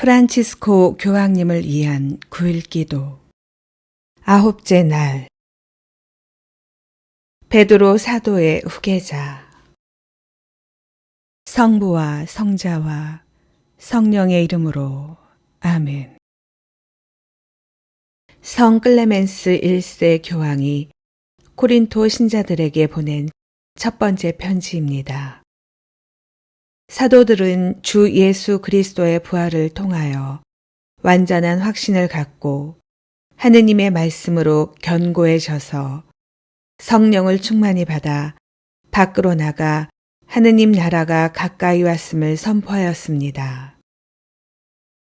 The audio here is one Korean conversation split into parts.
프란치스코 교황님을 위한 9일 기도. 아홉째 날. 베드로 사도의 후계자. 성부와 성자와 성령의 이름으로. 아멘. 성 클레멘스 1세 교황이 코린토 신자들에게 보낸 첫 번째 편지입니다. 사도들은 주 예수 그리스도의 부활을 통하여 완전한 확신을 갖고 하느님의 말씀으로 견고해져서 성령을 충만히 받아 밖으로 나가 하느님 나라가 가까이 왔음을 선포하였습니다.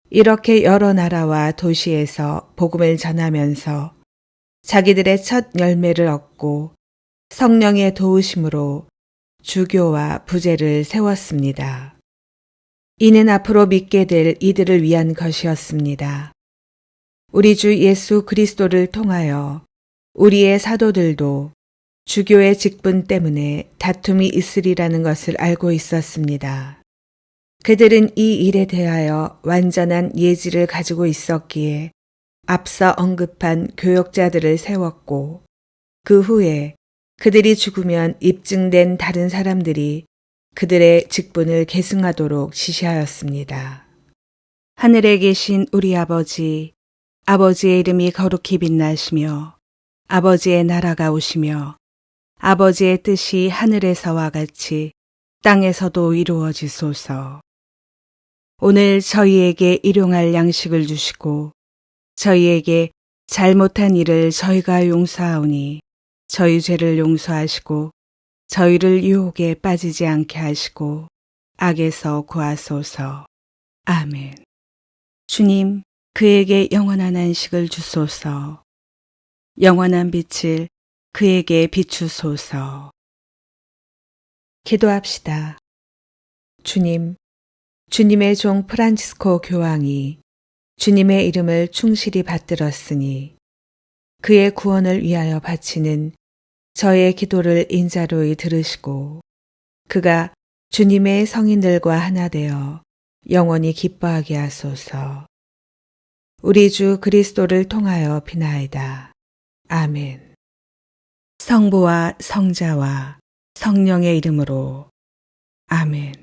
이렇게 여러 나라와 도시에서 복음을 전하면서 자기들의 첫 열매를 얻고 성령의 도우심으로 주교와 부제를 세웠습니다. 이는 앞으로 믿게 될 이들을 위한 것이었습니다. 우리 주 예수 그리스도를 통하여 우리의 사도들도 주교의 직분 때문에 다툼이 있으리라는 것을 알고 있었습니다. 그들은 이 일에 대하여 완전한 예지를 가지고 있었기에 앞서 언급한 교역자들을 세웠고 그 후에 그들이 죽으면 입증된 다른 사람들이 그들의 직분을 계승하도록 지시하였습니다. 하늘에 계신 우리 아버지, 아버지의 이름이 거룩히 빛나시며 아버지의 나라가 오시며 아버지의 뜻이 하늘에서와 같이 땅에서도 이루어지소서. 오늘 저희에게 일용할 양식을 주시고 저희에게 잘못한 일을 저희가 용서하오니 저희 죄를 용서하시고 저희를 유혹에 빠지지 않게 하시고 악에서 구하소서. 아멘. 주님, 그에게 영원한 안식을 주소서. 영원한 빛을 그에게 비추소서. 기도합시다. 주님, 주님의 종 프란치스코 교황이 주님의 이름을 충실히 받들었으니 그의 구원을 위하여 바치는 저의 기도를 인자로이 들으시고 그가 주님의 성인들과 하나 되어 영원히 기뻐하게 하소서. 우리 주 그리스도를 통하여 비나이다. 아멘. 성부와 성자와 성령의 이름으로 아멘.